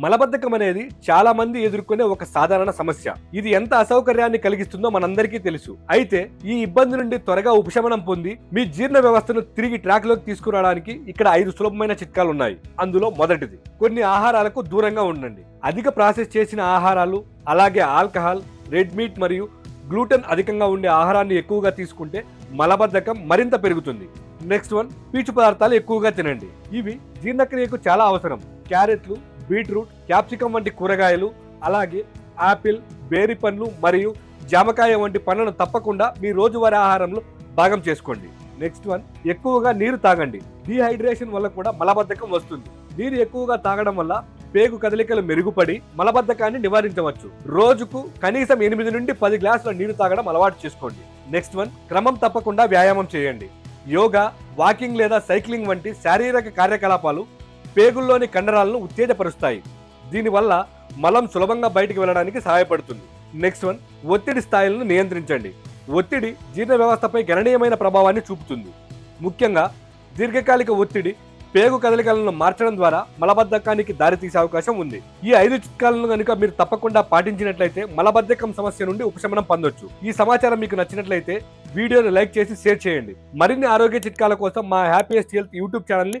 మలబద్ధకం అనేది చాలా మంది ఎదుర్కొనే ఒక సాధారణ సమస్య. ఇది ఎంత అసౌకర్యాన్ని కలిగిస్తుందో మనందరికీ తెలుసు. అయితే ఈ ఇబ్బంది నుండి త్వరగా ఉపశమనం పొంది మీ జీర్ణ వ్యవస్థను తిరిగి ట్రాక్లోకి తీసుకురావడానికి ఇక్కడ ఐదు సులభమైన చిట్కాలు ఉన్నాయి అందులో మొదటిది కొన్ని ఆహారాలకు దూరంగా ఉండండి. అధిక ప్రాసెస్ చేసిన ఆహారాలు అలాగే ఆల్కహాల్ రెడ్ మీట్ మరియు గ్లూటెన్ అధికంగా ఉండే ఆహారాన్ని ఎక్కువగా తీసుకుంటే మలబద్ధకం మరింత పెరుగుతుంది. నెక్స్ట్ వన్ పీచు పదార్థాలు ఎక్కువగా తినండి. ఇవి జీర్ణక్రియకు చాలా అవసరం. క్యారెట్లు బీట్రూట్ క్యాప్సికం వంటి కూరగాయలు అలాగే యాపిల్ బేరి పండ్లు మరియు జామకాయ వంటి పండ్లను తప్పకుండా మీ రోజువారీ ఆహారంలో భాగం చేసుకోండి. నెక్స్ట్ వన్ ఎక్కువగా నీరు తాగండి. డీహైడ్రేషన్ వల్ల కూడా మలబద్ధకం వస్తుంది. నీరు ఎక్కువగా తాగడం వల్ల పేగు కదలికలు మెరుగుపడి మలబద్ధకాన్ని నివారించవచ్చు. రోజుకు కనీసం ఎనిమిది నుండి పది గ్లాసుల నీరు తాగడం అలవాటు చేసుకోండి. నెక్స్ట్ వన్ క్రమం తప్పకుండా వ్యాయామం చేయండి. యోగా వాకింగ్ లేదా సైక్లింగ్ వంటి శారీరక కార్యకలాపాలు పేగుల్లోని కండరాలను ఉత్తేజపరుస్తాయి. దీనివల్ల మలం సులభంగా బయటికి వెళ్ళడానికి సహాయపడుతుంది. నెక్స్ట్ వన్ ఒత్తిడి స్థాయిలను నియంత్రించండి. ఒత్తిడి జీర్ణ వ్యవస్థపై గణనీయమైన ప్రభావాన్ని చూపుతుంది. ముఖ్యంగా దీర్ఘకాలిక ఒత్తిడి పేగు కదలికలను మార్చడం ద్వారా మలబద్ధకానికి దారితీసే అవకాశం ఉంది. ఈ ఐదు చిట్కాలను కనుక మీరు తప్పకుండా పాటించినట్లయితే మలబద్ధకం సమస్య నుండి ఉపశమనం పొందొచ్చు. ఈ సమాచారం మీకు నచ్చినట్లయితే వీడియోని లైక్ చేసి షేర్ చేయండి. మరిన్ని ఆరోగ్య చిట్కాల కోసం మా హ్యాపీయెస్ట్ హెల్త్ యూట్యూబ్ ఛానల్ని